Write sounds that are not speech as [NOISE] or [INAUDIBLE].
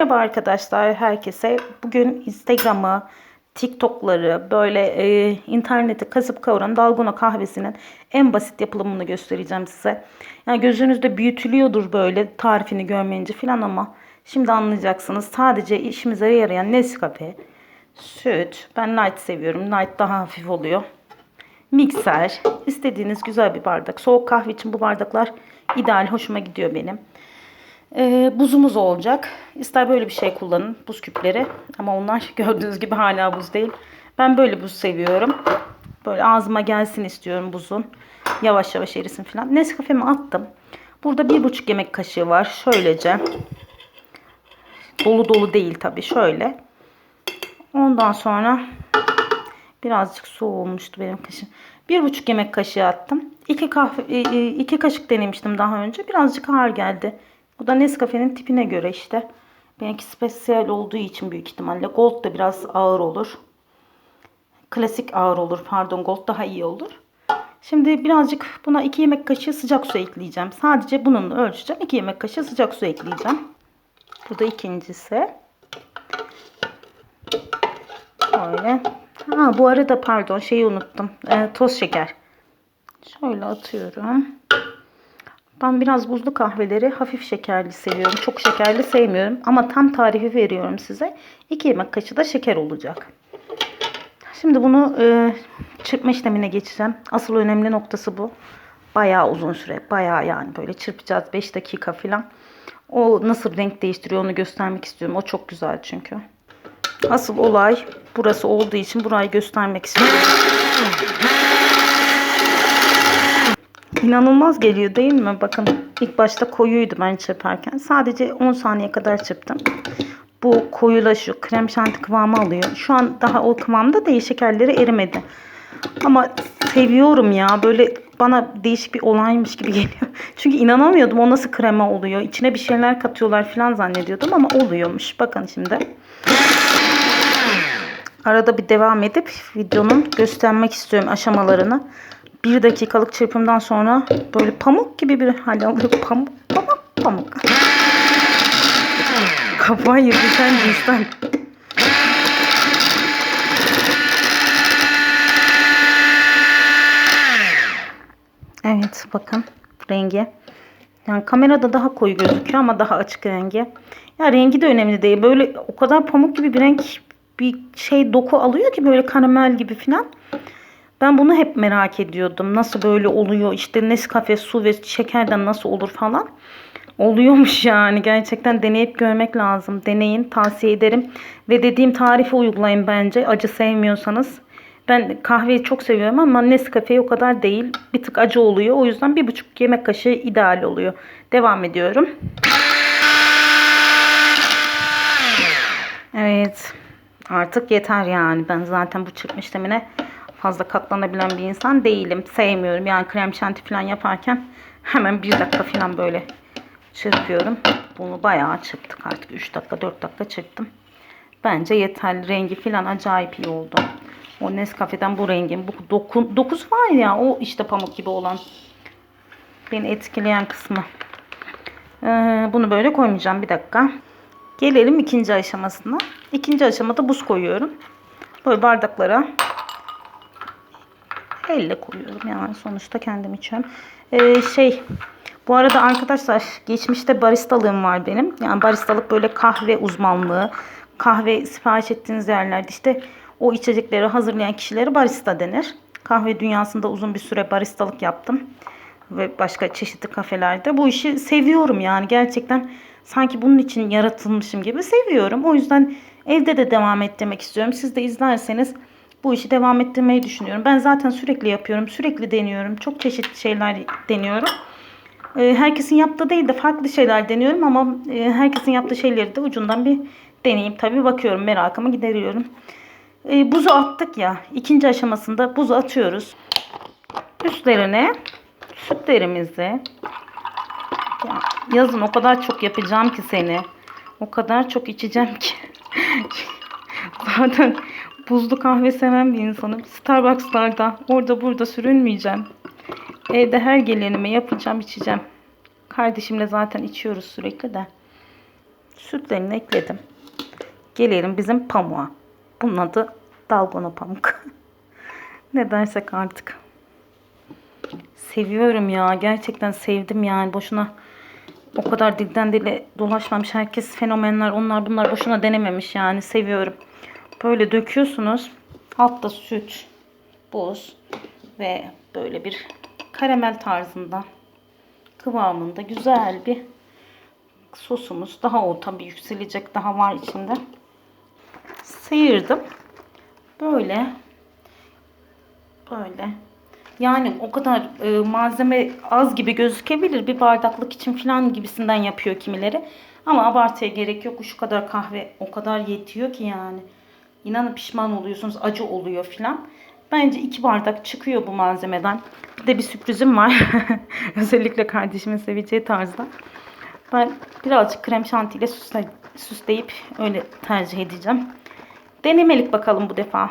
Merhaba arkadaşlar herkese. Bugün Instagram'ı, TikTok'ları böyle e, interneti kasıp kavuran dalgona kahvesinin en basit yapılımını göstereceğim size. Yani gözünüzde büyütülüyordur böyle tarifini görmeyince falan ama şimdi anlayacaksınız. Sadece işimize yarayan Nescafe, süt. Ben light seviyorum. Light daha hafif oluyor. Mikser, istediğiniz güzel bir bardak. Soğuk kahve için bu bardaklar ideal, hoşuma gidiyor benim. Ee, buzumuz olacak. İster böyle bir şey kullanın. Buz küpleri. Ama onlar [LAUGHS] gördüğünüz gibi hala buz değil. Ben böyle buz seviyorum. Böyle ağzıma gelsin istiyorum buzun. Yavaş yavaş erisin falan. Nescafe'mi attım. Burada bir buçuk yemek kaşığı var. Şöylece. Dolu dolu değil tabii. Şöyle. Ondan sonra birazcık su olmuştu benim kaşığım. Bir buçuk yemek kaşığı attım. İki, kahve, e, e, iki kaşık denemiştim daha önce. Birazcık ağır geldi. Bu da Nescafe'nin tipine göre işte. Benimki spesiyel olduğu için büyük ihtimalle. Gold da biraz ağır olur. Klasik ağır olur. Pardon gold daha iyi olur. Şimdi birazcık buna 2 yemek kaşığı sıcak su ekleyeceğim. Sadece bununla ölçeceğim. 2 yemek kaşığı sıcak su ekleyeceğim. Bu da ikincisi. Şöyle. Ha, bu arada pardon şeyi unuttum. Ee, toz şeker. Şöyle atıyorum. Ben biraz buzlu kahveleri hafif şekerli seviyorum. Çok şekerli sevmiyorum. Ama tam tarifi veriyorum size. 2 yemek kaşığı da şeker olacak. Şimdi bunu e, çırpma işlemine geçeceğim. Asıl önemli noktası bu. Bayağı uzun süre. Bayağı yani böyle çırpacağız 5 dakika falan. O nasıl renk değiştiriyor onu göstermek istiyorum. O çok güzel çünkü. Asıl olay burası olduğu için burayı göstermek istiyorum. [LAUGHS] İnanılmaz geliyor değil mi? Bakın ilk başta koyuydu ben çırparken. Sadece 10 saniye kadar çırptım. Bu koyulaşıyor. Krem şanti kıvamı alıyor. Şu an daha o kıvamda değil. Şekerleri erimedi. Ama seviyorum ya. Böyle bana değişik bir olaymış gibi [LAUGHS] geliyor. Çünkü inanamıyordum o nasıl krema oluyor. İçine bir şeyler katıyorlar falan zannediyordum ama oluyormuş. Bakın şimdi. Arada bir devam edip videonun göstermek istiyorum aşamalarını. Bir dakikalık çırpımdan sonra böyle pamuk gibi bir hal alıyor. Pamuk, pamuk, pamuk. Kafayı sen cinsten. Evet bakın rengi. Yani kamerada daha koyu gözüküyor ama daha açık rengi. Ya rengi de önemli değil. Böyle o kadar pamuk gibi bir renk bir şey doku alıyor ki böyle karamel gibi falan. Ben bunu hep merak ediyordum. Nasıl böyle oluyor? İşte Nescafe, su ve şekerden nasıl olur falan. Oluyormuş [LAUGHS] yani. Gerçekten deneyip görmek lazım. Deneyin. Tavsiye ederim. Ve dediğim tarifi uygulayın bence. Acı sevmiyorsanız. Ben kahveyi çok seviyorum ama Nescafe o kadar değil. Bir tık acı oluyor. O yüzden bir buçuk yemek kaşığı ideal oluyor. Devam ediyorum. Evet. Artık yeter yani. Ben zaten bu çırpma işlemine fazla katlanabilen bir insan değilim. Sevmiyorum. Yani krem şanti falan yaparken hemen bir dakika falan böyle çırpıyorum. Bunu bayağı çırptık artık. 3 dakika 4 dakika çırptım. Bence yeterli. Rengi falan acayip iyi oldu. O Nescafe'den bu rengin. Bu dokun, dokusu var ya o işte pamuk gibi olan. Beni etkileyen kısmı. Ee, bunu böyle koymayacağım. Bir dakika. Gelelim ikinci aşamasına. İkinci aşamada buz koyuyorum. Böyle bardaklara elle koyuyorum yani sonuçta kendim içiyorum. Ee, şey bu arada arkadaşlar geçmişte baristalığım var benim. Yani baristalık böyle kahve uzmanlığı. Kahve sipariş ettiğiniz yerlerde işte o içecekleri hazırlayan kişilere barista denir. Kahve dünyasında uzun bir süre baristalık yaptım. Ve başka çeşitli kafelerde. Bu işi seviyorum yani gerçekten sanki bunun için yaratılmışım gibi seviyorum. O yüzden evde de devam ettirmek istiyorum. Siz de izlerseniz bu işi devam ettirmeyi düşünüyorum. Ben zaten sürekli yapıyorum. Sürekli deniyorum. Çok çeşitli şeyler deniyorum. Herkesin yaptığı değil de farklı şeyler deniyorum ama herkesin yaptığı şeyleri de ucundan bir deneyeyim. Tabii bakıyorum merakımı gideriyorum. Buzu attık ya. ikinci aşamasında buzu atıyoruz. Üstlerine sütlerimizi yazın o kadar çok yapacağım ki seni. O kadar çok içeceğim ki. [LAUGHS] Zaten buzlu kahve seven bir insanım. Starbucks'larda orada burada sürünmeyeceğim. Evde her gelenime yapacağım içeceğim. Kardeşimle zaten içiyoruz sürekli de. Sütlerini ekledim. Gelelim bizim pamuğa. Bunun adı dalgona pamuk. [LAUGHS] ne dersek artık. Seviyorum ya. Gerçekten sevdim yani. Boşuna o kadar dilden dile dolaşmamış. Herkes fenomenler onlar bunlar boşuna denememiş yani. Seviyorum. Böyle döküyorsunuz. Altta süt, buz ve böyle bir karamel tarzında kıvamında güzel bir sosumuz. Daha o tabii yükselecek daha var içinde. Sıyırdım. Böyle böyle yani o kadar e, malzeme az gibi gözükebilir. Bir bardaklık için falan gibisinden yapıyor kimileri. Ama abartıya gerek yok. Şu kadar kahve o kadar yetiyor ki yani. İnanın pişman oluyorsunuz. Acı oluyor falan. Bence iki bardak çıkıyor bu malzemeden. Bir de bir sürprizim var. [LAUGHS] Özellikle kardeşimin seveceği tarzda. Ben birazcık krem şantiyle süsle, süsleyip öyle tercih edeceğim. Denemelik bakalım bu defa.